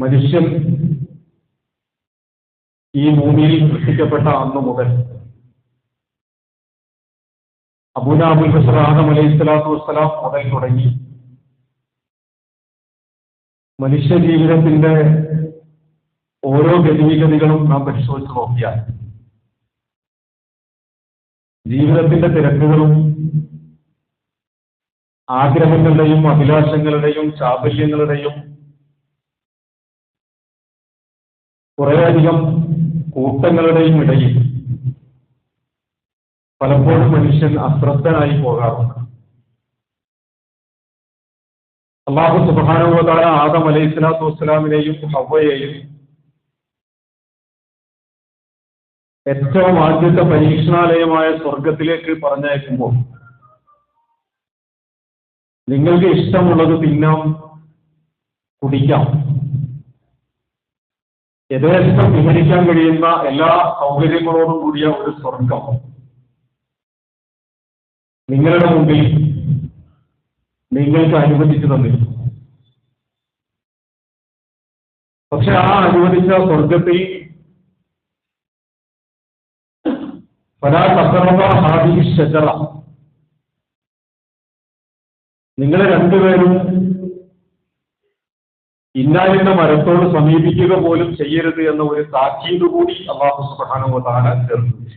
മനുഷ്യൻ ഈ ഭൂമിയിൽ സൃഷ്ടിക്കപ്പെട്ട അന്ന് മുതൽ അബുനാബുൽ ബഷർ അലൈഹി സ്വലാത്തു വസ്സലാം മുതൽ തുടങ്ങി. മനുഷ്യ ജീവിതത്തിന്റെ ഓരോ ഗതിവിഗതികളും നാം പരിശോധിച്ച് നോക്കിയാൽ ജീവിതത്തിന്റെ തിരക്കുകളും ആഗ്രഹങ്ങളുടെയും അഭിലാഷങ്ങളുടെയും ചാബല്യങ്ങളുടെയും കുറേയധികം കൂട്ടങ്ങളുടെയും ഇടയിൽ പലപ്പോഴും മനുഷ്യൻ അശ്രദ്ധനായി പോകാറുണ്ട്. അള്ളാഹു സുബാനുഭവതാര ആദം അലൈഹി സ്വലാത്തു വസ്സലാമിനെയും ഹവയെയും ഏറ്റവും ആദ്യത്തെ പരീക്ഷണാലയമായ സ്വർഗത്തിലേക്ക് പറഞ്ഞയക്കുമ്പോൾ നിങ്ങൾക്ക് ഇഷ്ടമുള്ളത് തിന്നാം കുടിക്കാം. യഥേഷ്ടം വിഹരിക്കാൻ കഴിയുന്ന എല്ലാ സൗകര്യങ്ങളോടും കൂടിയ ഒരു സ്വർഗം. നിങ്ങളുടെ മുമ്പിൽ നിങ്ങൾക്ക് അനുവദിച്ചു തന്നിരുന്നു പക്ഷെ ആ അനുവദിച്ച സ്വർഗത്തിൽ ഹാദി ഷജറ നിങ്ങൾ രണ്ടുപേരും ഇന്നാലിന്റെ മരത്തോട് സമീപിക്കുക പോലും ചെയ്യരുത് എന്ന ഒരു താക്കീത് കൂടി അള്ളാഹു സുബാനുവതാണ് വെച്ചു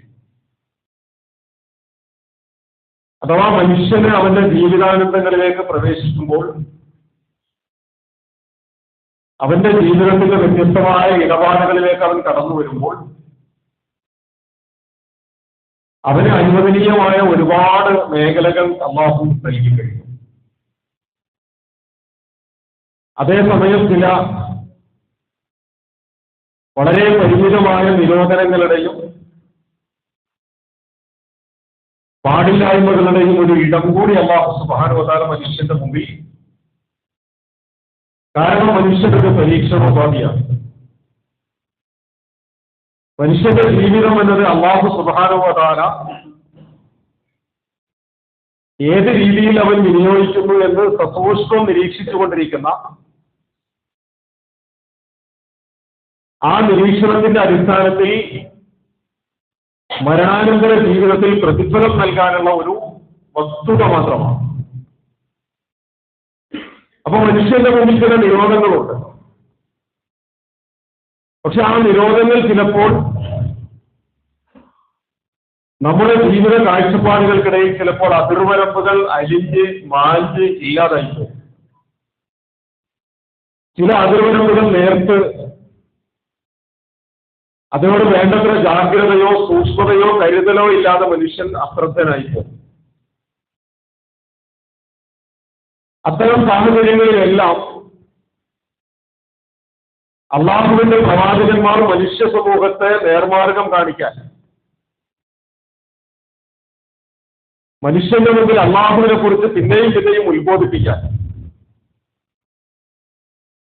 അഥവാ മനുഷ്യന് അവന്റെ ജീവിതാനന്ദങ്ങളിലേക്ക് പ്രവേശിക്കുമ്പോൾ അവന്റെ ജീവിതത്തിന്റെ വ്യത്യസ്തമായ ഇടപാടുകളിലേക്ക് അവൻ കടന്നു വരുമ്പോൾ അവന് അനുവദനീയമായ ഒരുപാട് മേഖലകൾ അള്ളാഹു നൽകി കഴിഞ്ഞു. അതേസമയം ചില വളരെ പരിമിതമായ നിരോധനങ്ങളുടെയും പാടില്ലായ്മകളുടെയും ഒരു ഇടം കൂടി അള്ളാഹു സുബാനുവതാല മനുഷ്യന്റെ മുമ്പിൽ കാരണം മനുഷ്യരുടെ പരീക്ഷണോപാധിയാണ് മനുഷ്യന്റെ ജീവിതം എന്നത് അള്ളാഹു സുബാനുവതാര ഏത് രീതിയിൽ അവൻ വിനിയോഗിക്കുന്നു എന്ന് സസൂക്ഷ്മം നിരീക്ഷിച്ചുകൊണ്ടിരിക്കുന്ന ആ നിരീക്ഷണത്തിന്റെ അടിസ്ഥാനത്തിൽ മരണാനന്തര ജീവിതത്തിൽ പ്രതിഫലം നൽകാനുള്ള ഒരു വസ്തുത മാത്രമാണ്. അപ്പൊ മനുഷ്യന്റെ മുന്നിൽ ചില നിരോധങ്ങളുണ്ട്. പക്ഷെ ആ നിരോധങ്ങൾ ചിലപ്പോൾ നമ്മുടെ ജീവിത കാഴ്ചപ്പാടുകൾക്കിടയിൽ ചിലപ്പോൾ അതിർവരമ്പുകൾ അലിഞ്ഞ് മാഞ്ച് ഇല്ലാതായി ചില അതിർവരമ്പുകൾ നേർത്ത് അതിനോട് വേണ്ടത്ര ജാഗ്രതയോ സൂക്ഷ്മതയോ കരുതലോ ഇല്ലാതെ മനുഷ്യൻ അശ്രദ്ധനായി അത്തരം സാഹചര്യങ്ങളിലെല്ലാം അള്ളാഹുവിന്റെ പ്രവാചകന്മാർ മനുഷ്യ സമൂഹത്തെ നേർമാർഗം കാണിക്കാൻ മനുഷ്യന്റെ മുമ്പിൽ അള്ളാഹുവിനെ കുറിച്ച് പിന്നെയും പിന്നെയും ഉത്ബോധിപ്പിക്കാൻ.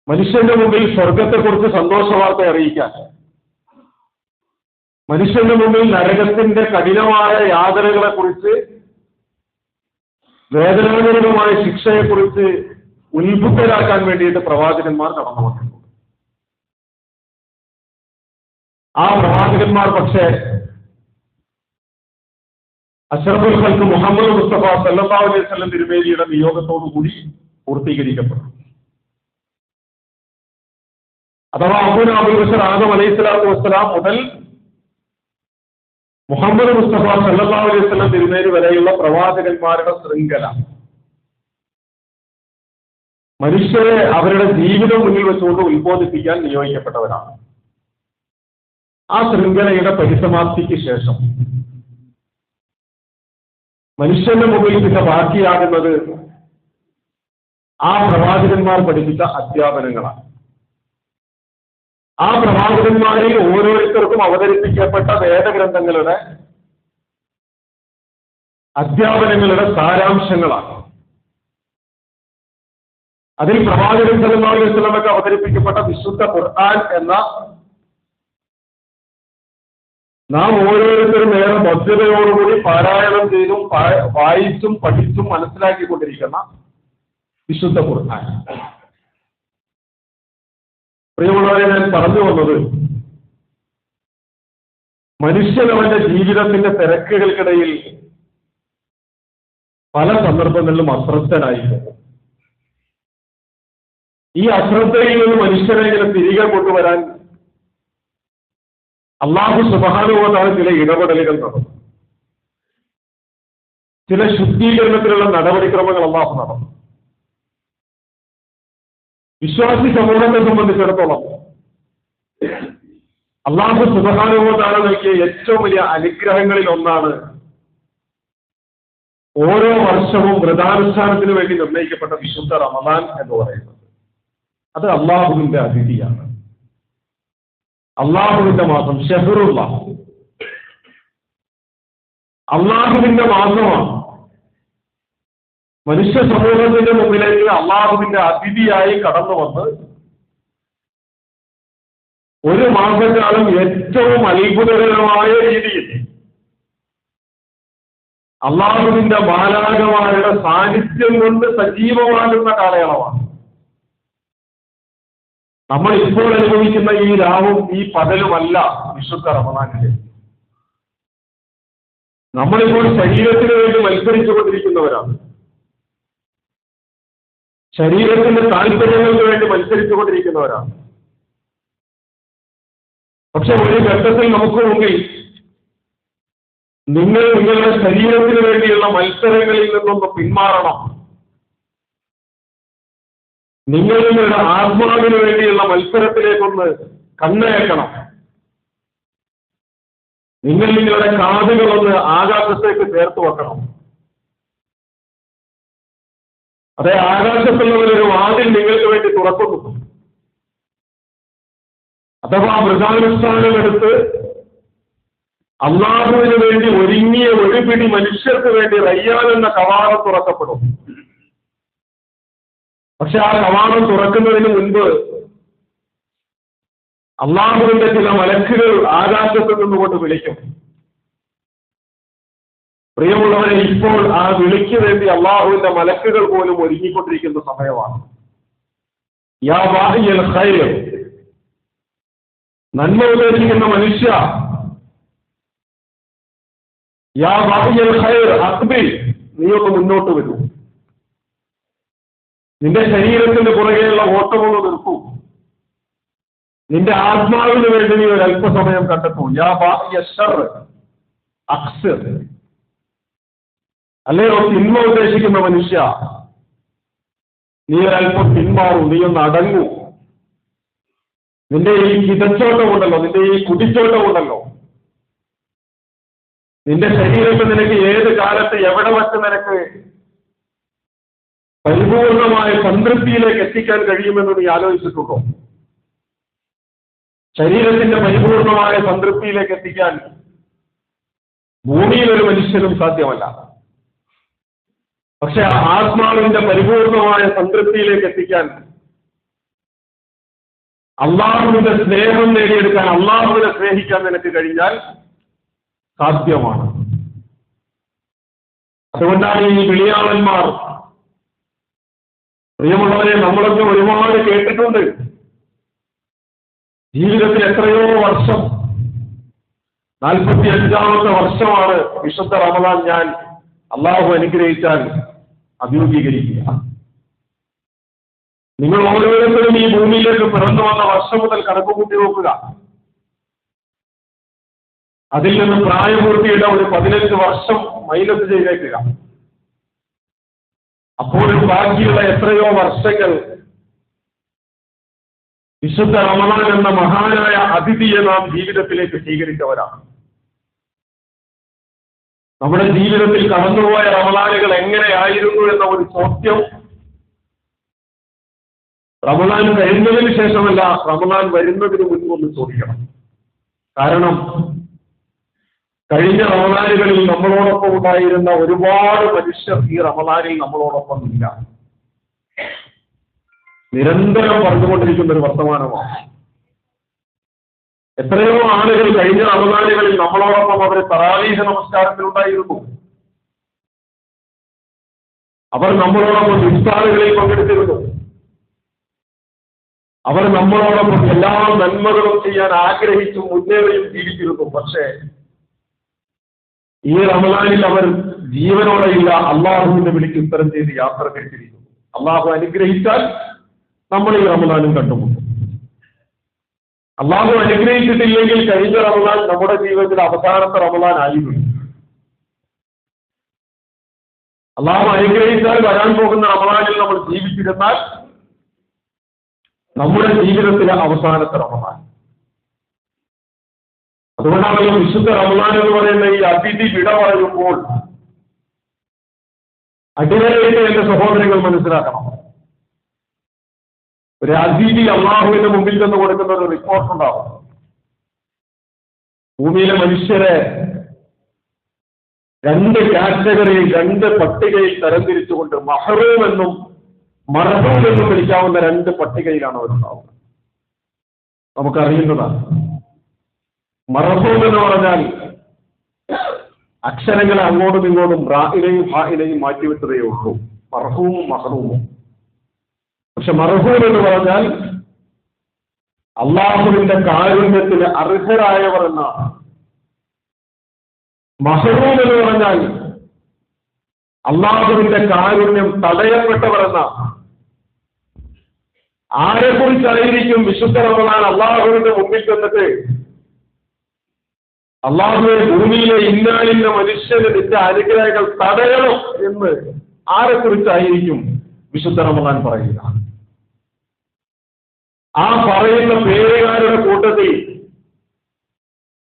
മനുഷ്യന്റെ മുമ്പിൽ സ്വർഗത്തെക്കുറിച്ച് സന്തോഷവാർത്ത അറിയിക്കാൻ. മനുഷ്യന്റെ മുമ്പിൽ നരകത്തിന്റെ കഠിനമായ യാതനകളെ കുറിച്ച് വേദനാജനകമായ ശിക്ഷയെക്കുറിച്ച് ഉത്ബുദ്ധരാക്കാൻ വേണ്ടിയിട്ട് പ്രവാചകന്മാർ കടന്നു വന്നിട്ടുണ്ട് ആ പ്രവാചകന്മാർ പക്ഷേ അഷറഫുൽ മുഹമ്മദ് മുസ്തഫ സല്ലാ അലൈഹി സ്വലം തിരുമേനിയുടെ നിയോഗത്തോടുകൂടി പൂർത്തീകരിക്കപ്പെട്ടു അഥവാ അബുൻ അബുൽ ബഷർ ആദം അലൈഹി സ്വലാത്തു വസ്സലാം മുതൽ മുഹമ്മദ് മുസ്തഫ സല്ലാ അലൈഹി സ്വലം തിരുമേനി വരെയുള്ള പ്രവാചകന്മാരുടെ ശൃംഖല. മനുഷ്യരെ അവരുടെ ജീവിതം മുന്നിൽ വെച്ചുകൊണ്ട് ഉത്ബോധിപ്പിക്കാൻ നിയോഗിക്കപ്പെട്ടവരാണ്. ആ ശൃംഖലയുടെ പരിസമാപ്തിക്ക് ശേഷം മനുഷ്യന്റെ മുകളിൽ പിന്നെ ബാക്കിയാകുന്നത് ആ പ്രവാചകന്മാർ പഠിപ്പിച്ച അധ്യാപനങ്ങളാണ്. ആ പ്രവാചകന്മാരിൽ ഓരോരുത്തർക്കും അവതരിപ്പിക്കപ്പെട്ട വേദഗ്രന്ഥങ്ങളുടെ അധ്യാപനങ്ങളുടെ സാരാംശങ്ങളാണ്. അതിൽ പ്രവാചകൻ സല്ലല്ലാഹു അലൈഹി അവതരിപ്പിക്കപ്പെട്ട വിശുദ്ധ ഖുർആൻ എന്ന നാം ഓരോരുത്തരും ഏറെ ഭദ്രതയോടുകൂടി പാരായണം ചെയ്തും വായിച്ചും പഠിച്ചും മനസ്സിലാക്കിക്കൊണ്ടിരിക്കുന്ന വിശുദ്ധ ഖുർആൻ. പ്രിയമുള്ളവരെ ഞാൻ പറഞ്ഞു വന്നത് മനുഷ്യൻ അവന്റെ ജീവിതത്തിന്റെ തിരക്കുകൾക്കിടയിൽ പല സന്ദർഭങ്ങളിലും അശ്രദ്ധനായി ഈ അശ്രദ്ധയിൽ നിന്ന് മനുഷ്യനെ തിരികെ കൊണ്ടുവരാൻ അള്ളാഹു സുബാനുവതാണ് ചില ഇടപെടലുകൾ നടന്നു ചില ശുദ്ധീകരണത്തിലുള്ള നടപടിക്രമങ്ങൾ അള്ളാഹു നടന്നു വിശ്വാസി സമൂഹത്തെ സംബന്ധിച്ചിടത്തോളം അള്ളാഹു സുബാനുവതാണ് നൽകിയ ഏറ്റവും വലിയ അനുഗ്രഹങ്ങളിൽ ഒന്നാണ് ഓരോ വർഷവും വ്രതാനുഷ്ഠാനത്തിന് വേണ്ടി നിർണയിക്കപ്പെട്ട വിശുദ്ധ റമദാൻ എന്ന് പറയുന്നത്. അത് അള്ളാഹുവിന്റെ അതിഥിയാണ്. അള്ളാഹുവിന്റെ മാസം ഷെഹറുള്ള. അള്ളാഹുവിന്റെ മാസമാണ്. മനുഷ്യ സമൂഹത്തിന്റെ മുമ്പിലേക്ക് അള്ളാഹുവിന്റെ അതിഥിയായി കടന്നു വന്ന് ഒരു മാസക്കാലം ഏറ്റവും അത്ഭുതകരമായ രീതിയിൽ അള്ളാഹുവിന്റെ ബാലാകമായ സാന്നിധ്യം കൊണ്ട് സജീവമാകുന്ന കാലയളവാണ്. നമ്മൾ ഇപ്പോൾ അനുഭവിക്കുന്ന ഈ രാവും ഈ പകലുമല്ല വിശുദ്ധ റമദാനിലെ. നമ്മളിപ്പോൾ ശരീരത്തിന് വേണ്ടി മത്സരിച്ചുകൊണ്ടിരിക്കുന്നവരാണ്. ശരീരത്തിന്റെ താല്പര്യങ്ങൾക്ക് വേണ്ടി മത്സരിച്ചുകൊണ്ടിരിക്കുന്നവരാണ്. പക്ഷെ ഒരു ഘട്ടത്തിൽ നമുക്ക് മുമ്പിൽ നിങ്ങൾ നിങ്ങളുടെ ശരീരത്തിന് വേണ്ടിയുള്ള മത്സരങ്ങളിൽ നിന്നൊന്ന് പിന്മാറണം. നിങ്ങളുടെ ആത്മാവിന് വേണ്ടിയുള്ള മത്സരത്തിലേക്കൊന്ന് കണ്ണയക്കണം നിങ്ങൾ നിങ്ങളുടെ കാതുകളൊന്ന് ആകാശത്തേക്ക് ചേർത്ത് വെക്കണം. അതെ ആകാശത്തുള്ളവരൊരു വാതിൽ നിങ്ങൾക്ക് വേണ്ടി തുറക്കുന്നു. അഥവാ മൃഗാനുഷ്ഠാനം എടുത്ത് അള്ളാഹുവിന് വേണ്ടി ഒരുങ്ങിയ ഒരു പിടി മനുഷ്യർക്ക് വേണ്ടി റയ്യാൻ എന്ന കവാടം തുറക്കപ്പെടും. പക്ഷെ ആ കവാടം തുറക്കുന്നതിന് മുൻപ് അള്ളാഹുവിന്റെ ചില മലക്കുകൾ ആകാശത്ത് നിന്നുകൊണ്ട് വിളിക്കും. പ്രിയമുള്ളവരെ ഇപ്പോൾ ആ വിളിക്ക് വേണ്ടി അള്ളാഹുവിന്റെ മലക്കുകൾ പോലും ഒരുങ്ങിക്കൊണ്ടിരിക്കുന്ന സമയമാണ്. യാ ഖൈർ. നന്മ ഉപേക്ഷിക്കുന്ന മനുഷ്യ. യാ വാഹിയൽ ഖൈർ അക്ബി നീ ഒന്ന് മുന്നോട്ട് വരൂ. നിന്റെ ശരീരത്തിന് പുറകെയുള്ള ഓട്ടമൊന്ന് നിർത്തൂ നിന്റെ ആത്മാവിന് വേണ്ടി നീ ഒരു അല്പസമയം കണ്ടെത്തൂ. യാ അക്സർ അല്ലയോ തിന്മ ഉദ്ദേശിക്കുന്ന മനുഷ്യ? നീ ഒരല്പം പിന്മാറൂ നീ ഒന്ന് അടങ്ങൂ. നിന്റെ ഈ കിതച്ചോട്ടമുണ്ടല്ലോ നിന്റെ ഈ കുടിച്ചോട്ടമുണ്ടല്ലോ നിന്റെ ശരീരത്തെ നിനക്ക് ഏത് കാലത്ത് എവിടെ വച്ച് നിനക്ക് പരിപൂർണമായ സംതൃപ്തിയിലേക്ക് എത്തിക്കാൻ കഴിയുമെന്ന് നീ ആലോചിച്ചിട്ടുണ്ടോ? ശരീരത്തിന്റെ പരിപൂർണമായ സംതൃപ്തിയിലേക്ക് എത്തിക്കാൻ ഭൂമിയിൽ ഒരു മനുഷ്യനും സാധ്യമല്ല. പക്ഷെ ആത്മാവിന്റെ പരിപൂർണമായ സംതൃപ്തിയിലേക്ക് എത്തിക്കാൻ അള്ളാഹുവിന്റെ സ്നേഹം നേടിയെടുക്കാൻ അള്ളാഹുവിനെ സ്നേഹിക്കാൻ നിനക്ക് കഴിഞ്ഞാൽ സാധ്യമാണ്. അതുകൊണ്ടാണ് ഈ വിളിയാളന്മാർ പ്രിയമുള്ളവരെ നമ്മളൊക്കെ ഒരുപാട് കേട്ടിട്ടുണ്ട്. ജീവിതത്തിൽ എത്രയോ വർഷം നാൽപ്പത്തി അഞ്ചാമത്തെ വർഷമാണ് വിശുദ്ധ റമദാൻ ഞാൻ അള്ളാഹു അനുഗ്രഹിച്ചാൽ അഭിമുഖീകരിക്കുക. നിങ്ങൾ ഓരോരുത്തരും ഈ ഭൂമിയിലേക്ക് പിറന്നു വന്ന വർഷം മുതൽ കണക്കുകൂട്ടി നോക്കുക. അതിൽ നിന്ന് പ്രായപൂർത്തിയുടെ ഒരു പതിനഞ്ച് വർഷം മൈനസ് ചെയ്തേക്കുക. അപ്പോഴും ബാക്കിയുള്ള എത്രയോ വർഷങ്ങൾ വിശുദ്ധ റമദാൻ എന്ന മഹാനായ അതിഥിയെ നാം ജീവിതത്തിലേക്ക് സ്വീകരിച്ചവരാണ്. നമ്മുടെ ജീവിതത്തിൽ കടന്നുപോയ റമദാനുകൾ എങ്ങനെയായിരുന്നു എന്ന ഒരു ചോദ്യം റമദാൻ കഴിഞ്ഞതിന് ശേഷമല്ല റമദാൻ വരുന്നതിന് മുൻപ് ഒന്ന് ചോദിക്കണം. കാരണം കഴിഞ്ഞ റമദാനുകളിൽ നമ്മളോടൊപ്പം ഉണ്ടായിരുന്ന ഒരുപാട് മനുഷ്യർ ഈ റമദാനിൽ നമ്മളോടൊപ്പം ഇല്ല. നിരന്തരം പറഞ്ഞുകൊണ്ടിരിക്കുന്ന ഒരു വർത്തമാനമാണ്. എത്രയോ ആളുകൾ കഴിഞ്ഞ റമദാനുകളിൽ നമ്മളോടൊപ്പം അവർ തറാവീഹ നമസ്കാരത്തിലുണ്ടായിരുന്നു അവർ നമ്മളോടൊപ്പം ഇഫ്താറുകളിൽ പങ്കെടുത്തിരുന്നു. അവർ നമ്മളോടൊപ്പം എല്ലാ നന്മകളും ചെയ്യാൻ ആഗ്രഹിച്ചും മുന്നേറിയും ജീവിച്ചിരുന്നു. പക്ഷേ ഈ റമദാനിൽ അവർ ജീവനോടെയില്ല അള്ളാഹുവിനെ വിളിക്ക് ഉത്തരം ചെയ്ത് യാത്ര കഴിച്ചിരിക്കുന്നു അള്ളാഹു അനുഗ്രഹിച്ചാൽ നമ്മൾ ഈ റമദാനും കണ്ടുമുട്ടും. അള്ളാഹു അനുഗ്രഹിച്ചിട്ടില്ലെങ്കിൽ കഴിഞ്ഞ റമദാൻ നമ്മുടെ ജീവിതത്തിൽ അവസാനത്തെ റമദാൻ ആയിരുന്നു. അള്ളാഹു അനുഗ്രഹിച്ചാൽ വരാൻ പോകുന്ന റമദാനിൽ നമ്മൾ ജീവിച്ചിരുന്നാൽ നമ്മുടെ ജീവിതത്തിലെ അവസാനത്തെ റമദാൻ. അതുകൊണ്ടാണല്ലോ വിശുദ്ധ റമദാൻ എന്ന് പറയുന്ന ഈ അതിഥി വിട പറയുമ്പോൾ അടിവരയിട്ട് എന്റെ സഹോദരങ്ങൾ മനസ്സിലാക്കണം. ഒരു അതിഥി അള്ളാഹുവിന്റെ മുമ്പിൽ നിന്ന് കൊടുക്കുന്ന ഒരു റിപ്പോർട്ട് ഉണ്ടാവും. ഭൂമിയിലെ മനുഷ്യരെ രണ്ട് കാറ്റഗറിയിൽ രണ്ട് പട്ടികയിൽ തരംതിരിച്ചുകൊണ്ട് മഹറൂം എന്നും മറഹൂം എന്നും വിളിക്കാവുന്ന രണ്ട് പട്ടികയിലാണ് അവരുണ്ടാവുന്നത് നമുക്കറിയുന്നതാണ്. മറഹൂം എന്ന് പറഞ്ഞാൽ അക്ഷരങ്ങളെ അങ്ങോട്ടും ഇങ്ങോട്ടും റാഹിനെയും ഹാഹിനെയും മാറ്റിവിട്ടതേ ഉള്ളൂ. മർഹൂമും മഹറൂമും. പക്ഷെ മർഹൂം എന്ന് പറഞ്ഞാൽ അള്ളാഹുവിന്റെ കാരുണ്യത്തിന് അർഹരായവർ എന്നാണ്. മഹറൂം എന്ന് പറഞ്ഞാൽ അള്ളാഹുവിന്റെ കാരുണ്യം തടയപ്പെട്ടവർ എന്നാണ്. ആരെക്കുറിച്ചായിരിക്കും വിശുദ്ധ റമദാൻ അള്ളാഹുവിന്റെ മുമ്പിൽ ചെന്നിട്ട് അള്ളാഹുവെ ഭൂമിയിലെ ഇന്നാലിന്ന മനുഷ്യന് നിന്റെ അനുഗ്രഹങ്ങൾ തടയണം എന്ന് ആരെക്കുറിച്ചായിരിക്കും വിശുദ്ധ റമദാൻ പറയുക? ആ പറയുന്ന പേരുകാരുടെ കൂട്ടത്തിൽ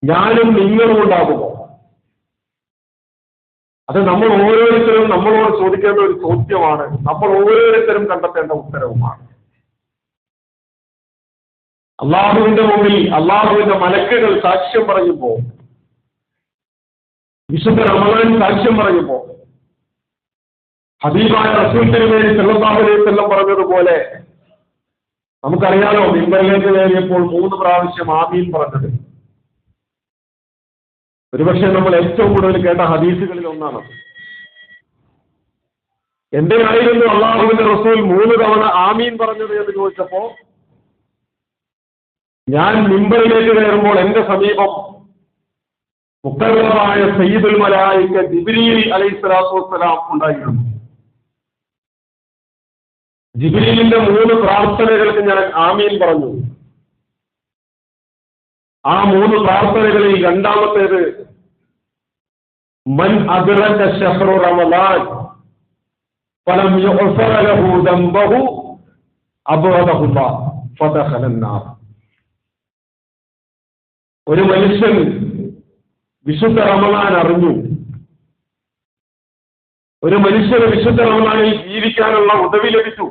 ഞാനും നിങ്ങളും ഉണ്ടാകുമോ? അത് നമ്മൾ ഓരോരുത്തരും നമ്മളോട് ചോദിക്കേണ്ട ഒരു ചോദ്യമാണ്. നമ്മൾ ഓരോരുത്തരും കണ്ടെത്തേണ്ട ഉത്തരവുമാണ്. അള്ളാഹുവിന്റെ മുമ്പിൽ അള്ളാഹുവിന്റെ മലക്കുകൾ സാക്ഷ്യം പറയുമ്പോൾ വിശുദ്ധ റമദാൻ സാക്ഷ്യം പറയുമ്പോൾ ഹബീബായ റസൂലിന് വേണ്ടി സെല്ലല്ലാഹുലൈവല്ലം പറഞ്ഞതുപോലെ നമുക്കറിയാലോ മിമ്പറിലേക്ക് കയറിയപ്പോൾ മൂന്ന് പ്രാവശ്യം ആമീൻ പറഞ്ഞത്. ഒരുപക്ഷെ നമ്മൾ ഏറ്റവും കൂടുതൽ കേട്ട ഹദീസുകളിൽ ഒന്നാണ്. എന്തിനായിരുന്നു അള്ളാഹുവിന്റെ റസൂൽ മൂന്ന് തവണ ആമീൻ പറഞ്ഞത് എന്ന് ചോദിച്ചപ്പോ ഞാൻ മിമ്പറിലേക്ക് കയറുമ്പോൾ എന്റെ സമീപം മുക്കരമായ സയ്യിദുൽ മലായിക്ക ജിബിരിയിൽ അലൈഹി സ്വലാത്തു വസ്സലാം ഉണ്ടായിരുന്നു. ജിബ്രീലിന്റെ മൂന്ന് പ്രാർത്ഥനകൾക്ക് ഞാൻ ആമീൻ പറഞ്ഞു. ആ മൂന്ന് പ്രാർത്ഥനകളിൽ രണ്ടാമത്തേത് മൻ അദ്റക ശഹ്റു റമദാൻ ഫലം യുഗ്ഫർ ലഹു ദംബഹു അബ്വദഹുല്ലാഹ് ഫദഖലന്നാർ. ഒരു മനുഷ്യൻ വിശുദ്ധ റമദാൻ അറിഞ്ഞു. ഒരു മനുഷ്യന് വിശുദ്ധ റമദാനിൽ ജീവിക്കാനുള്ള ഉദവി ലഭിച്ചു.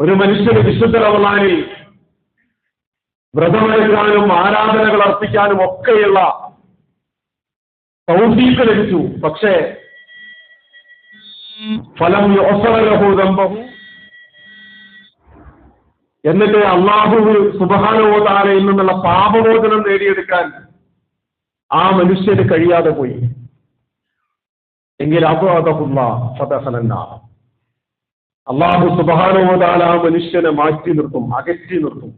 ഒരു മനുഷ്യന് വിശുദ്ധ റമദാനിൽ വ്രതമെടുക്കാനും ആരാധനകൾ അർപ്പിക്കാനും ഒക്കെയുള്ള സൗദീക്ക് ലഭിച്ചു. പക്ഷേ ഫലം യോസറലഹൂദംബഹു എന്നിട്ട് അള്ളാഹു സുബഹാനോതാരയിൽ നിന്നുള്ള പാപമോചനം നേടിയെടുക്കാൻ ആ മനുഷ്യന് കഴിയാതെ പോയി. എങ്കിൽ അള്ളാഹു സുബഹാനോതാല ആ മനുഷ്യനെ മാറ്റി നിർത്തും അകറ്റി നിർത്തും.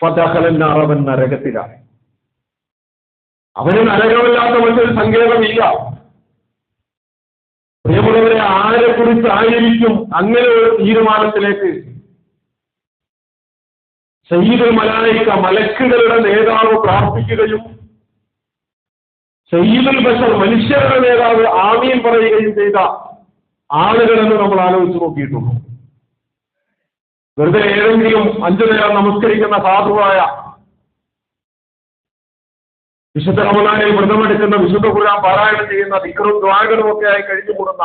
ഫതഹലന്നാർ അവൻ നരകത്തിലാണ് അവന് നരകമില്ലാത്ത മറ്റൊരു സങ്കേതമില്ല. പ്രിയമുള്ളവരെ ആരെ കുറിച്ചായിരിക്കും അങ്ങനെ ഒരു തീരുമാനത്തിലേക്ക് സയ്യിദുൽ മലായിക്ക മലക്കുകളുടെ നേതാവ് പ്രാർത്ഥിക്കുകയും സയ്യിദുൽ ബഷർ മനുഷ്യരുടെ നേതാവ് ആമീൻ പറയുകയും ചെയ്ത ആളുകളെന്ന് നമ്മൾ ആലോചിച്ച് നോക്കിയിട്ടുണ്ട്. വെറുതെ ഏതെങ്കിലും അഞ്ചു നേരം നമസ്കരിക്കുന്ന സാധുവായ വിശുദ്ധ റമദാനിൽ വ്രതമെടുക്കുന്ന വിശുദ്ധ ഖുർആൻ പാരായണം ചെയ്യുന്ന ദിക്കറും ദ്വാരകളും ഒക്കെ ആയി കഴിഞ്ഞു കൂടുന്ന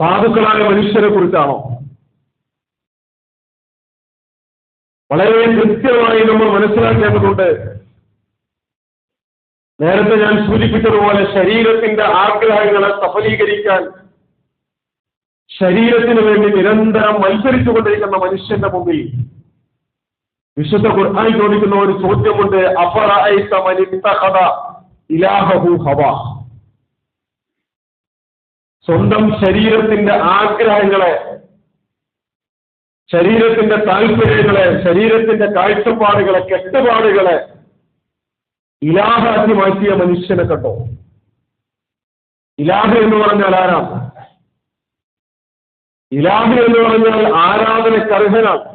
സാധുക്കളായ മനുഷ്യരെ കുറിച്ചാണോ? വളരെ കൃത്യമായി നമ്മൾ മനസ്സിലാക്കേണ്ടതുണ്ട്. നേരത്തെ ഞാൻ സൂചിപ്പിച്ചതുപോലെ ശരീരത്തിന്റെ ആഗ്രഹങ്ങളെ സഫലീകരിക്കാൻ ശരീരത്തിന് വേണ്ടി നിരന്തരം മത്സരിച്ചുകൊണ്ടിരിക്കുന്ന മനുഷ്യന്റെ മുമ്പിൽ വിശുദ്ധ ഖുർആൻ ചോദിക്കുന്ന ഒരു ചോദ്യമുണ്ട്. സ്വന്തം ശരീരത്തിന്റെ ആഗ്രഹങ്ങളെ ശരീരത്തിന്റെ താല്പര്യങ്ങളെ ശരീരത്തിന്റെ കാഴ്ചപ്പാടുകളെ കെട്ടുപാടുകളെ ഇലാഹാക്കി മാറ്റിയ മനുഷ്യനെ കണ്ടോ? ഇലാഹ എന്ന് പറഞ്ഞാൽ ആരാണ്? ഇലാഹ എന്ന് പറഞ്ഞാൽ ആരാധനക്കർഹനാണ്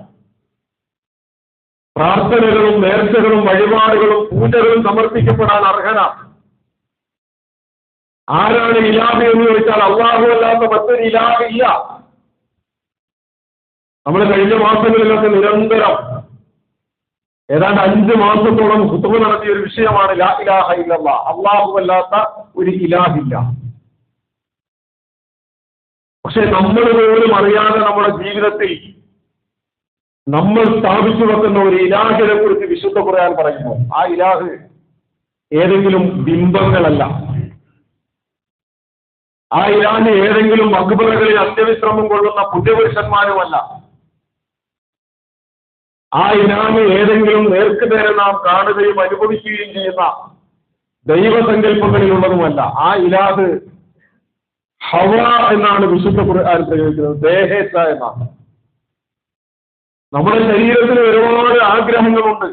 പ്രാർത്ഥനകളും നേർച്ചകളും വഴിപാടുകളും പൂജകളും സമർപ്പിക്കപ്പെടാൻ അർഹനാണ്. ആരാണ് ഇലാഹ എന്ന് ചോദിച്ചാൽ അള്ളാഹു അല്ലാത്ത മറ്റൊരു ഇലാഹ ഇല്ല. നമ്മൾ കഴിഞ്ഞ മാസങ്ങളിലൊക്കെ നിരന്തരം ഏതാണ്ട് അഞ്ച് മാസത്തോളം കുത്തുബ നടത്തിയ ഒരു വിഷയമാണ് ലാ ഇലാഹ ഇല്ലല്ല. അള്ളാഹു അല്ലാത്ത ഒരു ഇലാഹില്ല. പക്ഷെ നമ്മൾ പോലും അറിയാതെ നമ്മുടെ ജീവിതത്തിൽ നമ്മൾ സ്ഥാപിച്ചു വെക്കുന്ന ഒരു ഇലാഹിനെ കുറിച്ച് വിശുദ്ധ ഖുർആൻ പറയുന്നു. ആ ഇലാഹ് ഏതെങ്കിലും ബിംബങ്ങളല്ല. ആ ഇലാഹ് ഏതെങ്കിലും മക്ബറകളിൽ അന്ത്യവിശ്രമം കൊള്ളുന്ന പുണ്യപുരുഷന്മാരുമല്ല. ആ ഇലാഹ് ഏതെങ്കിലും നേർക്കുനേരെ നാം കാണുകയും അനുഭവിക്കുകയും ചെയ്യുന്ന ദൈവസങ്കല്പങ്ങളിലുള്ളതുമല്ല. ആ ഇലാഹ് ഹവ എന്നാണ് വിശുദ്ധ ഖുർആൻ പ്രയോഗിക്കുന്നത്. ദേഹേച്ച എന്നാണ്. നമ്മുടെ ശരീരത്തിന് ഒരുപാട് ആഗ്രഹങ്ങളുണ്ട്.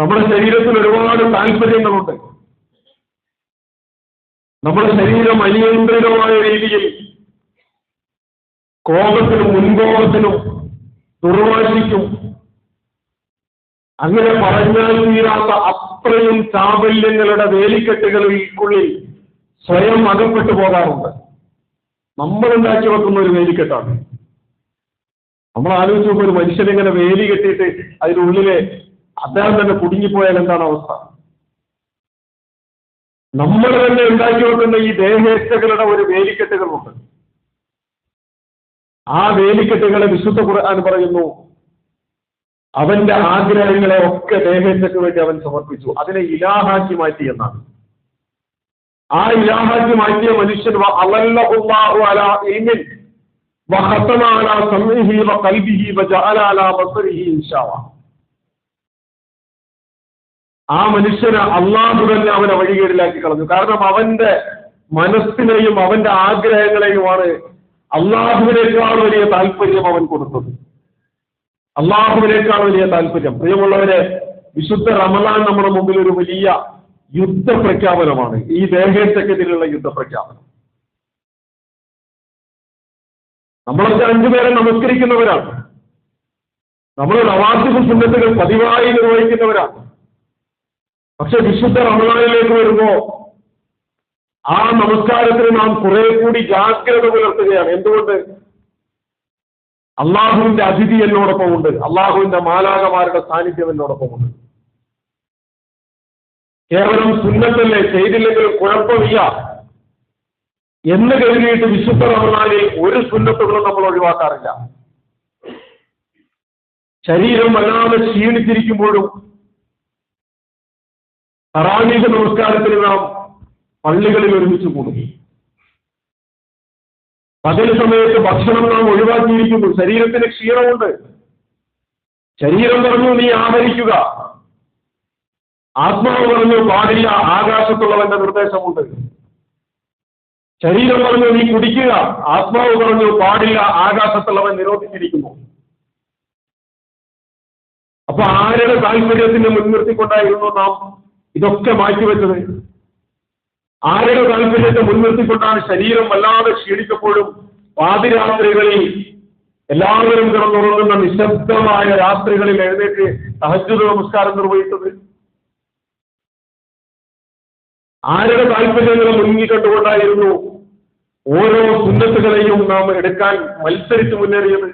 നമ്മുടെ ശരീരത്തിന് ഒരുപാട് താല്പര്യങ്ങളുണ്ട്. നമ്മുടെ ശരീരം അനിയന്ത്രിതമായ രീതിയിൽ കോപത്തിനും മുൻകോപത്തിനും ദുർവാശിക്കും അങ്ങനെ പറഞ്ഞാൽ തീരാത്ത അത്രയും ചാബല്യങ്ങളുടെ വേലിക്കെട്ടുകളിൽക്കുള്ളിൽ സ്വയം അകപ്പെട്ടു പോകാറുണ്ട്. നമ്മൾ ഉണ്ടാക്കി വെക്കുന്ന ഒരു വേലിക്കെട്ടാണ്. നമ്മൾ ആലോചിച്ച് നോക്കുമ്പോൾ ഒരു മനുഷ്യനിങ്ങനെ വേലി കെട്ടിയിട്ട് അതിനുള്ളിലെ അദ്ദേഹം തന്നെ കുടുങ്ങിപ്പോയാൽ എന്താണ് അവസ്ഥ? നമ്മൾ തന്നെ ഉണ്ടാക്കി വെക്കുന്ന ഈ ദേഹേച്ഛകളുടെ ഒരു വേലിക്കെട്ടുകളുണ്ട്. ആ വേലിക്കെട്ടുകളെ വിശുദ്ധ ഖുർആൻ പറയുന്നു. അവന്റെ ആഗ്രഹങ്ങളെ ഒക്കെ ദേഹേച്ഛയ്ക്ക് വേണ്ടി അവൻ സമർപ്പിച്ചു. അതിനെ ഇലാഹാക്കി മാറ്റി എന്നാണ്. ആ ഇലാഹാക്കി മാറ്റിയ മനുഷ്യൻ ആ മനുഷ്യനെ അള്ളാഹു തന്നെ അവനെ വഴികേടിലാക്കി കളഞ്ഞു. കാരണം അവന്റെ മനസ്സിനെയും അവന്റെ ആഗ്രഹങ്ങളെയുമാണ് അള്ളാഹുവിനേക്കാൾ വലിയ താല്പര്യം അവൻ കൊടുത്തത്. അള്ളാഹുവിനേക്കാൾ വലിയ താല്പര്യം പ്രിയമുള്ളവരെ വിശുദ്ധ റമലാൻ നമ്മുടെ മുമ്പിൽ ഒരു വലിയ യുദ്ധ പ്രഖ്യാപനമാണ് ഈ ദേഹേറ്റക്കെതിരെയുള്ള യുദ്ധ പ്രഖ്യാപനം നമ്മളൊക്കെ അഞ്ചുപേരെ നമസ്കരിക്കുന്നവരാണ്. നമ്മൾ നവാസിബ് സുന്നത്തുകൾ പതിവായി നിർവഹിക്കുന്നവരാണ്. പക്ഷെ വിശുദ്ധ റമലാനിലേക്ക് വരുമ്പോ ആ നമസ്കാരത്തിന് നാം കുറെ കൂടി ജാഗ്രത പുലർത്തുകയാണ്. എന്തുകൊണ്ട്? അള്ളാഹുവിന്റെ അതിഥി എന്നോടൊപ്പം ഉണ്ട്. അള്ളാഹുവിന്റെ മാലാകമാരുടെ സാന്നിധ്യം എന്നോടൊപ്പം ഉണ്ട്. കേവലം സുന്നത്തല്ലേ? ചെയ്തില്ലെങ്കിലും കുഴപ്പമില്ല. എന്ന് കരുതിയിട്ട് വിശുദ്ധ റമദാനിൽ ഒരു സുന്നത്തുകളും നമ്മൾ ഒഴിവാക്കാറില്ല. ശരീരം വല്ലാതെ ക്ഷീണിച്ചിരിക്കുമ്പോഴും തറാവീഹ് നമസ്കാരത്തിന് നാം പള്ളികളിൽ ഒരുമിച്ച് കൂടും. പകൽ സമയത്ത് ഭക്ഷണം നാം ഒഴിവാക്കിയിരിക്കുന്നു. ശരീരത്തിന് ക്ഷീണമുണ്ട്. ശരീരം പറഞ്ഞു നീ ആഹരിക്കുക ആത്മാവ് പറഞ്ഞു പാടില്ല ആകാശത്തുള്ളവന്റെ നിർദ്ദേശമുണ്ട്. ശരീരം പറഞ്ഞു നീ കുടിക്കുക. ആത്മാവ് പറഞ്ഞു പാടില്ല ആകാശത്തുള്ളവൻ നിരോധിച്ചിരിക്കുന്നു. അപ്പൊ ആരുടെ താല്പര്യത്തിന് മുൻനിർത്തിക്കൊണ്ടായിരുന്നു നാം ഇതൊക്കെ മാറ്റിവെച്ചത്? ആരുടെ താല്പര്യത്തെ മുൻനിർത്തിക്കൊണ്ടാണ് ശരീരം വല്ലാതെ ക്ഷീണിച്ചപ്പോഴും പാതിരാത്രികളിൽ എല്ലാവരും കിടന്നുറങ്ങുന്ന നിശബ്ദമായ രാത്രികളിൽ എഴുന്നേറ്റ് സഹജുദ നമസ്കാരം നിർവഹിച്ചത്? ആരുടെ താല്പര്യങ്ങളെ മുങ്ങി കണ്ടുകൊണ്ടായിരുന്നു ഓരോ സുന്നത്തുകളെയും നാം എടുക്കാൻ മത്സരിച്ച് മുന്നേറിയത്?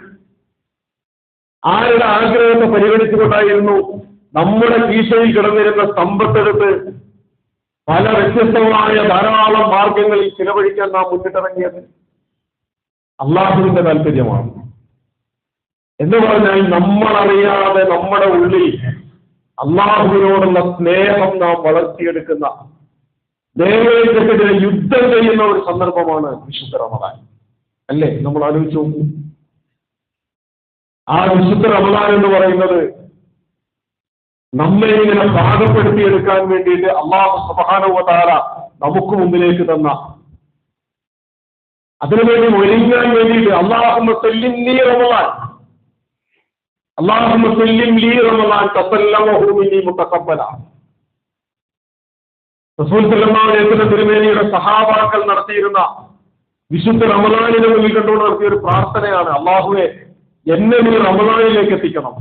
ആരുടെ ആഗ്രഹത്തെ പരിഗണിച്ചുകൊണ്ടായിരുന്നു നമ്മുടെ കീശയിൽ കിടന്നിരുന്ന സമ്പത്തെടുത്ത് പല വ്യത്യസ്തമായ ധാരാളം മാർഗങ്ങളിൽ ചിലവഴിക്കാൻ നാം മുന്നിട്ടിറങ്ങിയത് അള്ളാഹുവിന്റെ താല്പര്യമാണ് എന്ന് പറഞ്ഞാൽ നമ്മൾ അറിയാതെ നമ്മുടെ ഉള്ളിൽ അള്ളാഹുവിനോടുള്ള സ്നേഹം നാം വളർത്തിയെടുക്കുന്ന ദേവേന്ദ്രക്കെതിരെ യുദ്ധം ചെയ്യുന്ന ഒരു സന്ദർഭമാണ് വിശുദ്ധ റമദാൻ. അല്ലേ? നമ്മൾ ആലോചിച്ച് നോക്കൂ. ആ വിശുദ്ധ റമദാൻ എന്ന് പറയുന്നത് നമ്മെ ഇങ്ങനെ പാകപ്പെടുത്തിയെടുക്കാൻ വേണ്ടിയിട്ട് അള്ളാഹു സുബാനുവതാര നമുക്ക് മുന്നിലേക്ക് തന്ന. അതിനുവേണ്ടി ഒരുങ്ങാൻ വേണ്ടിയിട്ട് അള്ളാഹുമ്മ സല്ലിം ലീ റമളാൻ അള്ളാഹുമ്മ സല്ലിം ലീ റമലാൻ തസല്ലമഹു മിന്നി മുതഖബ്ബല. റസൂൽ തിരുമേനിയുടെ സഹാബാക്കൾ നടത്തിയിരുന്ന വിശുദ്ധ റമലാനിനെ മുന്നിൽ കണ്ടുകൊണ്ട് നടത്തിയ ഒരു പ്രാർത്ഥനയാണ്. അള്ളാഹുവെ എന്നെ നീ റമദാനിലേക്ക് എത്തിക്കണം.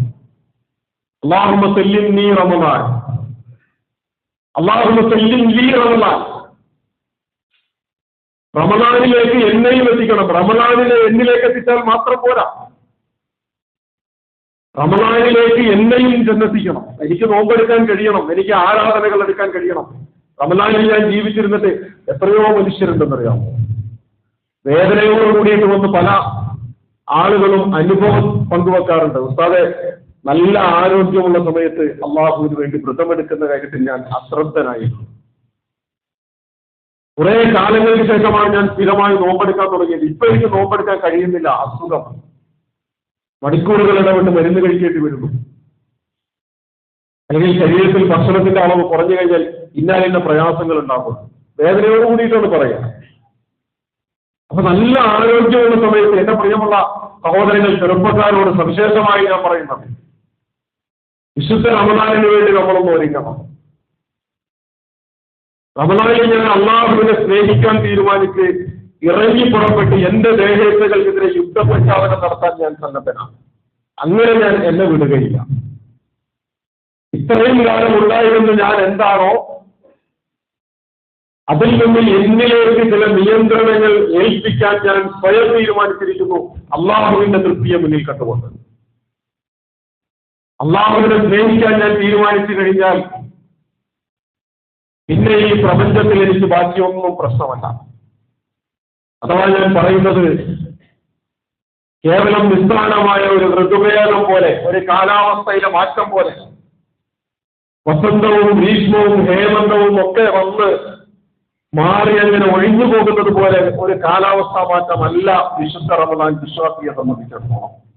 അള്ളാഹുമ്മ സല്ലിം നീ റമദാൻ. അള്ളാഹുമ്മ സല്ലിം ലീ റമദാനിലേക്ക് എന്നെയും എത്തിക്കണം. റമദാനിലെ എന്നിലേക്ക് എത്തിച്ചാൽ മാത്രം പോരാ. റമദാനിലേക്ക് എന്നെയും ചെന്നെത്തിക്കണം. എനിക്ക് നോമ്പെടുക്കാൻ കഴിയണം. എനിക്ക് ആരാധനകൾ എടുക്കാൻ കഴിയണം. റമദാനിൽ ഞാൻ ജീവിച്ചിരുന്നിട്ട് എത്രയോ മനുഷ്യരുണ്ടെന്നറിയാമോ? വേദനയോട് കൂടിയിട്ട് വന്ന് പല ആളുകളും അനുഭവം പങ്കുവെക്കാറുണ്ട്. ഉസ്താദെ നല്ല ആരോഗ്യമുള്ള സമയത്ത് അള്ളാഹുവിന് വേണ്ടി വ്രതമെടുക്കുന്ന കാര്യത്തിൽ ഞാൻ അശ്രദ്ധനായിരുന്നു കുറെ കാലങ്ങൾക്ക് ശേഷമാണ് ഞാൻ സ്ഥിരമായി നോമ്പെടുക്കാൻ തുടങ്ങിയത്. ഇപ്പൊ എനിക്ക് നോമ്പെടുക്കാൻ കഴിയുന്നില്ല. അസുഖം. മണിക്കൂറുകൾ ഇടപെട്ട് മരുന്ന് കഴിക്കേണ്ടി വരുന്നു. അല്ലെങ്കിൽ ശരീരത്തിൽ ഭക്ഷണത്തിന്റെ അളവ് കുറഞ്ഞു കഴിഞ്ഞാൽ ഇന്നാലിന്ന പ്രയാസങ്ങൾ ഉണ്ടാകും വേദനയോട് കൂടിയിട്ടാണ് പറയാ. അപ്പൊ നല്ല ആരോഗ്യമുള്ള സമയത്ത് എന്റെ പ്രിയമുള്ള സഹോദരങ്ങൾ ചെറുപ്പക്കാരോട് സവിശേഷമായി ഞാൻ പറയുന്നത്. വിശുദ്ധ റമദാനിന് വേണ്ടി നമ്മളൊന്ന് ഒരുങ്ങണം. റമദാനിൽ ഞാൻ അള്ളാഹുവിനെ സ്നേഹിക്കാൻ തീരുമാനിച്ച് ഇറങ്ങി പുറപ്പെട്ട് എന്റെ ദേഹേച്ഛകൾക്കെതിരെ യുദ്ധപ്രഖ്യാപനം നടത്താൻ ഞാൻ സന്നദ്ധനാണ്. അങ്ങനെ ഞാൻ എന്നെ വിടുകയില്ല. ഇത്രയും കാലം ഉണ്ടായിരുന്ന ഞാൻ എന്താണോ അതിൽ നിന്ന് എന്നിലേക്ക് ചില നിയന്ത്രണങ്ങൾ ഏൽപ്പിക്കാൻ ഞാൻ സ്വയം തീരുമാനിച്ചിരിക്കുന്നു. അള്ളാഹുവിന്റെ തൃപ്തിയെ മുന്നിൽ കണ്ടുകൊണ്ട്. അള്ളാഹുവിനെ സ്നേഹിക്കാൻ ഞാൻ തീരുമാനിച്ചു കഴിഞ്ഞാൽ പിന്നെ ഈ പ്രപഞ്ചത്തിൽ എനിക്ക് ബാക്കിയൊന്നും പ്രശ്നമല്ല. അഥവാ ഞാൻ പറയുന്നത് കേവലം നിസ്സാരമായ ഒരു ഋതുഭേദം പോലെ ഒരു കാലാവസ്ഥയിലെ മാറ്റം പോലെ വസന്തവും ഗ്രീഷ്മവും ഹേമന്തവും ഒക്കെ വന്ന് മാറി അങ്ങനെ ഒഴിഞ്ഞു പോകുന്നത് പോലെ ഒരു കാലാവസ്ഥാ മാറ്റമല്ല വിശുദ്ധ റമദാൻ വിശ്വാസിയെ സംബന്ധിച്ചിടത്തോളം.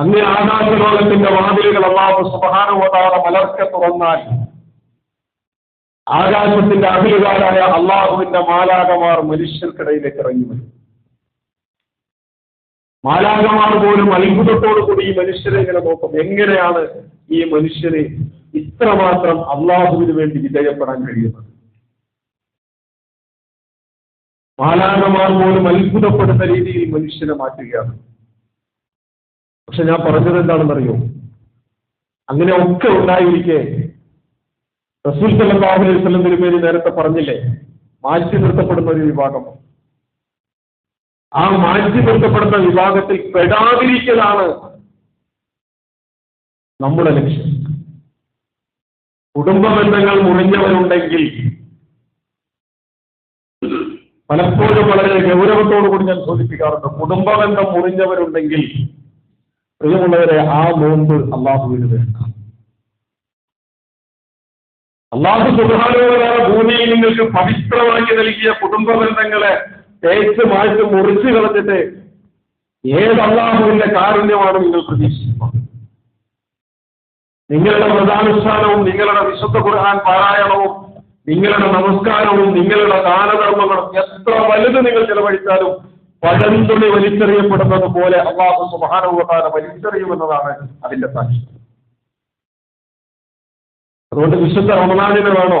അങ്ങ് ആകാശലോകത്തിന്റെ വാതിലുകൾ അള്ളാഹു സുബാനുവതാറ മലർക്കെ തുറന്നാൽ ആകാശത്തിന്റെ അഭിലുകാരായ അള്ളാഹുവിന്റെ മാലാകമാർ മനുഷ്യർക്കിടയിലേക്ക് ഇറങ്ങി വരും. മാലാകമാർ പോലും അത്ഭുതത്തോടു കൂടി ഈ മനുഷ്യരെ ഇങ്ങനെ നോക്കും. എങ്ങനെയാണ് ഈ മനുഷ്യന് ഇത്രമാത്രം അള്ളാഹുവിന് വേണ്ടി വിധേയപ്പെടാൻ കഴിയുന്നത്? മാലാകമാർ പോലും അത്ഭുതപ്പെടുന്ന രീതിയിൽ മനുഷ്യനെ മാറ്റുകയാണ്. പക്ഷെ ഞാൻ പറഞ്ഞത് എന്താണെന്നറിയോ? അങ്ങനെ ഒക്കെ ഉണ്ടായിരിക്കെ. റസൂൽ സല്ലാഹു അലൈഹി സ്വലം തിരുമേനി നേരത്തെ പറഞ്ഞില്ലേ മാറ്റി നിർത്തപ്പെടുന്ന ഒരു വിഭാഗം. ആ മാറ്റി നിർത്തപ്പെടുന്ന വിഭാഗത്തിൽ പെടാതിരിക്കലാണ് നമ്മുടെ ലക്ഷ്യം. കുടുംബ ബന്ധങ്ങൾ മുറിഞ്ഞവരുണ്ടെങ്കിൽ പലപ്പോഴും വളരെ ഗൗരവത്തോടു കൂടി ഞാൻ കുടുംബ ബന്ധം മുറിഞ്ഞവരുണ്ടെങ്കിൽ പ്രിയമുള്ളവരെ ആ നോമ്പ് അള്ളാഹുവിന് വേണ്ട. അള്ളാഹു സുധാരോധന ഭൂമിയിൽ നിങ്ങൾക്ക് പവിത്രമാക്കി നൽകിയ കുടുംബ ബന്ധങ്ങളെ തേച്ച് മാറ്റി മുറിച്ചു കളഞ്ഞിട്ട് ഏത് അള്ളാഹുവിന്റെ കാരുണ്യമാണ് നിങ്ങൾ പ്രതീക്ഷിക്കുന്നത്? നിങ്ങളുടെ വ്രതാനുഷ്ഠാനവും നിങ്ങളുടെ വിശുദ്ധ ഖുർആൻ പാരായണവും നിങ്ങളുടെ നമസ്കാരവും നിങ്ങളുടെ ദാനധർമ്മങ്ങളും എത്ര വലുത് നിങ്ങൾ ചെലവഴിച്ചാലും പഴന്തുണി വലിച്ചെറിയപ്പെടുന്നത് പോലെ അള്ളാഹു സുബാനുവതാര വലിച്ചെറിയുമെന്നതാണ് അതിന്റെ സാക്ഷി അതുകൊണ്ട് വിശുദ്ധ റമനാഥിനെ വേണോ?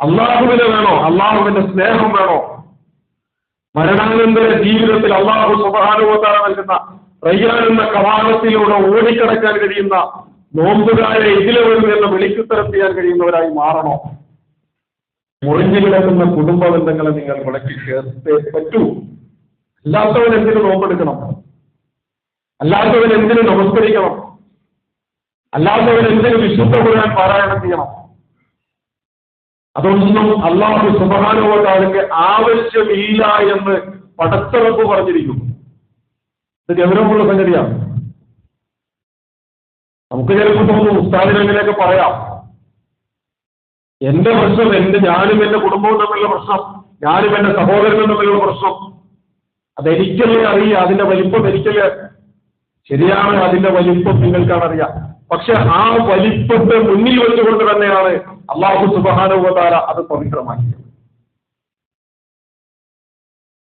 അള്ളാഹുവിനെ വേണോ? അള്ളാഹുവിന്റെ സ്നേഹം വേണോ? മരണാനന്തര ജീവിതത്തിൽ അള്ളാഹു സുബാനുവതാര നൽകുന്ന റയ്യാൻ എന്ന കവാടത്തിലൂടെ ഓടിക്കടക്കാൻ കഴിയുന്ന നോമ്പുകാരെ ഇതിലെ വരുന്ന വിളിക്കുത്തരം ചെയ്യാൻ കഴിയുന്നവരായി മാറണോ? മുറിഞ്ഞു കിടക്കുന്ന കുടുംബ ബന്ധങ്ങളെ നിങ്ങൾ മുടക്കി ചേർത്തേ പറ്റൂ. അല്ലാത്തവൻ എന്തിനു നോമ്പെടുക്കണം? അല്ലാത്തവൻ എന്തിനു നമസ്കരിക്കണം? അല്ലാത്തവൻ എന്തിനു വിശുദ്ധ കുറാൻ പാരായണം ചെയ്യണം? അതൊന്നും അള്ളാഹു സുബാനുവതാലിന്റെ ആവശ്യമില്ല എന്ന് പടത്തറപ്പ് പറഞ്ഞിരിക്കുന്നു. ഇത് ഗൗരവമുള്ള സംഗതിയാണ്. നമുക്ക് ചിലപ്പോൾ തോന്നുന്നു ഉസ്താദിനെങ്കിലൊക്കെ പറയാം? എന്റെ പ്രശ്നം എന്റെ ഞാനും എന്റെ കുടുംബവും തമ്മിലുള്ള പ്രശ്നം ഞാനും എന്റെ സഹോദരനും തമ്മിലുള്ള പ്രശ്നം അതെനിക്കല്ലേ അറിയാം അതിന്റെ വലിപ്പം എനിക്കല്ലേ ശരിയാണ് അതിന്റെ വലിപ്പം നിങ്ങൾക്കാണ് അറിയാം പക്ഷെ ആ വലിപ്പത്തെ മുന്നിൽ വെച്ചുകൊണ്ട് തന്നെയാണ് അള്ളാഹു സുബാനുവതാര അത് പവിത്രമാക്കിയത്.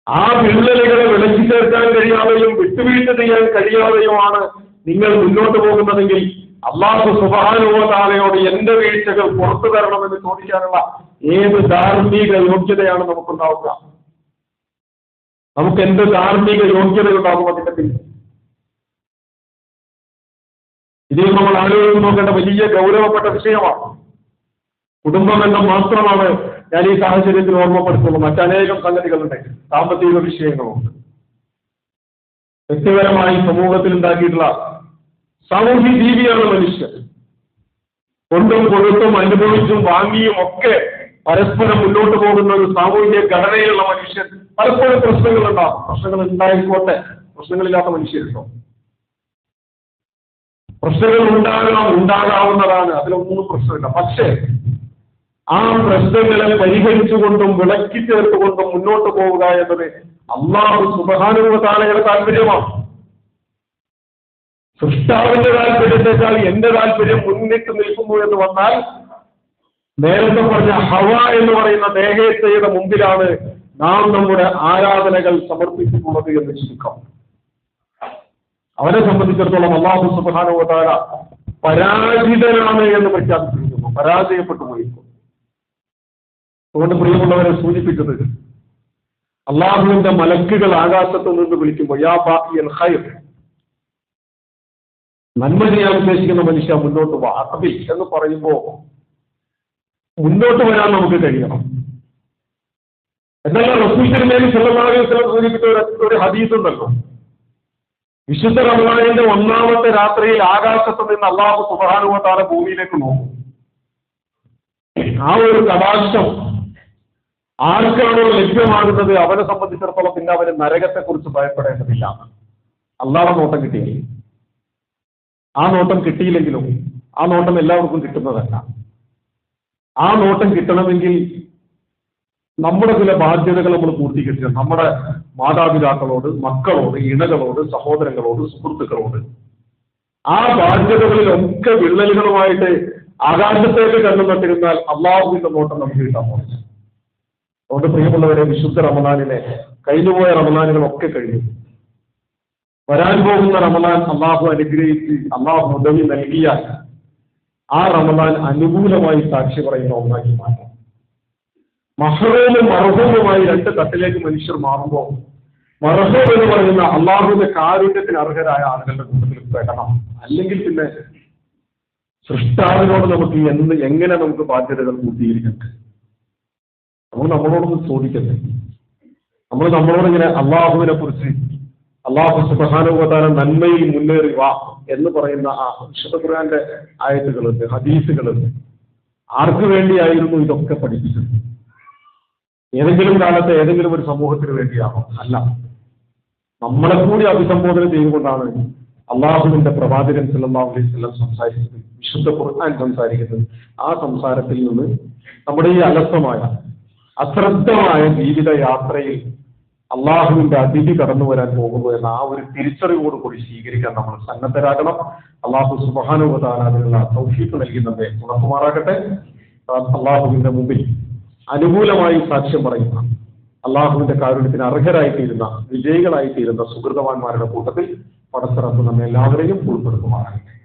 ആ വിള്ളലുകളെ വിളച്ചു ചേർക്കാൻ കഴിയാതെയും വിട്ടുവീഴ്ച ചെയ്യാൻ കഴിയാതെയുമാണ് നിങ്ങൾ മുന്നോട്ട് പോകുന്നതെങ്കിൽ അള്ളാഹു സുബാനുഭവതാലയോട് എന്റെ വീഴ്ചകൾ പുറത്തു തരണമെന്ന് ചോദിക്കാനുള്ള ഏത് ധാർമ്മിക യോഗ്യതയാണ് നമുക്കുണ്ടാവുക? നമുക്ക് എന്ത് ധാർമ്മിക യോഗ്യതയുണ്ടാകും അതിന്റെ പിന്നിൽ? ഇതിൽ നമ്മൾ ആലോചിച്ച് നോക്കേണ്ട വലിയ ഗൗരവപ്പെട്ട വിഷയമാണ്. കുടുംബം എന്ന മാത്രമാണ് ഞാൻ ഈ സാഹചര്യത്തിൽ ഓർമ്മപ്പെടുത്തുന്നത്. മറ്റനേകം സംഗതികളുണ്ട്. സാമ്പത്തിക വിഷയങ്ങളുണ്ട്. വ്യക്തിപരമായി സമൂഹത്തിൽ ഉണ്ടാക്കിയിട്ടുള്ള സാമൂഹ്യ ജീവിയാണ് മനുഷ്യൻ. കൊണ്ടും കൊടുത്തും അനുഭവിച്ചും വാങ്ങിയും ഒക്കെ പരസ്പരം മുന്നോട്ട് പോകുന്ന ഒരു സാമൂഹിക ഘടനയുള്ള മനുഷ്യൻ. പലപ്പോഴും പ്രശ്നങ്ങളുണ്ടാകും പ്രശ്നങ്ങൾ ഉണ്ടായിക്കോട്ടെ. പ്രശ്നങ്ങളില്ലാത്ത മനുഷ്യരുണ്ടോ? പ്രശ്നങ്ങൾ ഉണ്ടാകാം ഉണ്ടാകാവുന്നതാണ്. അതിലൊന്നും പ്രശ്നമില്ല. പക്ഷേ ആ പ്രശ്നങ്ങളെ പരിഹരിച്ചുകൊണ്ടും വിളക്കി ചേർത്തുകൊണ്ടും മുന്നോട്ട് പോവുക എന്നത് അള്ളാഹു സുബാനുഭവത്താലയുടെ താല്പര്യമാണ്. സൃഷ്ടാവിന്റെ താല്പര്യത്തെക്കാൾ എന്റെ താല്പര്യം മുന്നിട്ട് നിൽക്കുന്നു എന്ന് വന്നാൽ നേരത്തെ പറഞ്ഞ ഹവ എന്ന് പറയുന്ന ദേഹേച്ഛയുടെ മുമ്പിലാണ് നാം നമ്മുടെ ആരാധനകൾ സമർപ്പിച്ചിട്ടുള്ളത് എന്ന് ചുരുക്കം. അവനെ സംബന്ധിച്ചിടത്തോളം അള്ളാഹു സുബാനുവതാര പരാജിതനാണ് എന്ന് പ്രഖ്യാപിച്ചിരിക്കുന്നു. പരാജയപ്പെട്ടു പോയിരിക്കുന്നു. അതുകൊണ്ട് പ്രിയമുള്ളവരെ സൂചിപ്പിച്ചത് അള്ളാഹുവിന്റെ മലക്കുകൾ ആകാശത്ത് നിന്ന് വിളിക്കുമ്പോൾ യാ ഖൈർ നന്മ ചെയ്യാൻ ഉദ്ദേശിക്കുന്ന മനുഷ്യ മുന്നോട്ട് വാ. എന്ന് പറയുമ്പോൾ മുന്നോട്ട് വരാൻ നമുക്ക് കഴിയണം. എന്നാൽ തിരുമേനി സല്ലല്ലാഹു സൂചിപ്പിച്ച ഒരു ഹദീസ് ഉണ്ടല്ലോ. വിശുദ്ധ റമദാനിന്റെ ഒന്നാമത്തെ രാത്രിയിൽ ആകാശത്ത് നിന്ന് അള്ളാഹു സുബാനുവത്താറെ ഭൂമിയിലേക്ക് നോക്കും. ആ ഒരു കടാക്ഷം ആർക്കാണോ ലഭ്യമാകുന്നത്? അവനെ സംബന്ധിച്ചിടത്തോളം പിന്നെ അവന് നരകത്തെക്കുറിച്ച് ഭയപ്പെടേണ്ടതില്ല. അള്ളാഹ് നോട്ടം കിട്ടിയില്ല? ആ നോട്ടം കിട്ടിയില്ലെങ്കിലും ആ നോട്ടം എല്ലാവർക്കും കിട്ടുന്നതല്ല. ആ നോട്ടം കിട്ടണമെങ്കിൽ നമ്മുടെ ചില ബാധ്യതകൾ നമ്മൾ പൂർത്തീകരിക്കണം. നമ്മുടെ മാതാപിതാക്കളോട് മക്കളോട് ഇണകളോട് സഹോദരങ്ങളോട് സുഹൃത്തുക്കളോട്. ആ ബാധ്യതകളിലൊക്കെ വിള്ളലുകളുമായിട്ട് ആകാശത്തേക്ക് കണ്ണു നട്ടിരുന്നാൽ അള്ളാഹുവിന്റെ നോട്ടം നമുക്ക് കിട്ടാൻ പോകുന്നു. അതുകൊണ്ട് പ്രിയമുള്ളവരെ വിശുദ്ധ റമദാനിനെ കഴിഞ്ഞുപോയ റമദാനുകളൊക്കെ കഴിഞ്ഞു. വരാൻ പോകുന്ന റമദാൻ അള്ളാഹു അനുഗ്രഹിച്ച് അള്ളാഹു ഉദവി നൽകിയാൽ ആ റമദാൻ അനുകൂലമായി സാക്ഷി പറയുന്ന ഒന്നാക്കി മാറ്റാം. മഹറൂമും മർഹൂമുമായി രണ്ട് തട്ടിലേക്ക് മനുഷ്യർ മാറുമ്പോൾ മർഹൂം എന്ന് പറയുന്ന അള്ളാഹുവിന്റെ കാരുണ്യത്തിന് അർഹരായ ആളുകളുടെ കൂട്ടത്തിൽ പെടണം. അല്ലെങ്കിൽ പിന്നെ സൃഷ്ടാവിനോട് നമുക്ക് എന്ത് എങ്ങനെ നമുക്ക് ബാധ്യതകൾ കൂട്ടിയിരിക്കട്ടെ? നമ്മൾ നമ്മളോടൊന്ന് ചോദിക്കട്ടെ. നമ്മൾ നമ്മളോട് ഇങ്ങനെ അള്ളാഹുവിനെ കുറിച്ച് അള്ളാഹു സുബാനുഭവത്താല നന്മയിൽ മുന്നേറി വാ എന്ന് പറയുന്ന ആ വിശുദ്ധ ഖുർആന്റെ ആയത്തുകളുണ്ട് ഹദീസുകളുണ്ട്. ആർക്ക് വേണ്ടിയായിരുന്നു ഇതൊക്കെ പഠിപ്പിച്ചത്? ഏതെങ്കിലും കാലത്ത് ഏതെങ്കിലും ഒരു സമൂഹത്തിന് വേണ്ടിയാണോ? അല്ല. നമ്മളെ കൂടി അഭിസംബോധന ചെയ്തുകൊണ്ടാണ് അള്ളാഹുവിന്റെ പ്രവാചകൻ സല്ലല്ലാഹു അലൈഹി വസല്ലം സംസാരിച്ചത് വിശുദ്ധ ഖുർആൻ സംസാരിക്കുന്നത്. ആ സംസാരത്തിൽ നിന്ന് നമ്മുടെ ഈ അലസമായ അശ്രദ്ധമായ ജീവിത യാത്രയിൽ അള്ളാഹുവിന്റെ അതിഥി കടന്നു വരാൻ പോകുന്നു എന്ന ആ ഒരു തിരിച്ചറിവോട് കൂടി സ്വീകരിക്കാൻ നമ്മൾ സന്നദ്ധരാകണം. അള്ളാഹു സുബാനുവതാൻ അതിനുള്ള നൽകുന്നത് ഉണക്കുമാറാകട്ടെ അള്ളാഹുവിന്റെ മുമ്പിൽ അനുകൂലമായി സാക്ഷ്യം പറയുന്ന അള്ളാഹുവിന്റെ കാരുണ്യത്തിന് അർഹരായിത്തീരുന്ന വിജയികളായിത്തീരുന്ന സുഹൃതവാന്മാരുടെ കൂട്ടത്തിൽ പടച്ചിറപ്പ് നമ്മെ എല്ലാവരെയും ഉൾപ്പെടുത്തുമാറാകട്ടെ.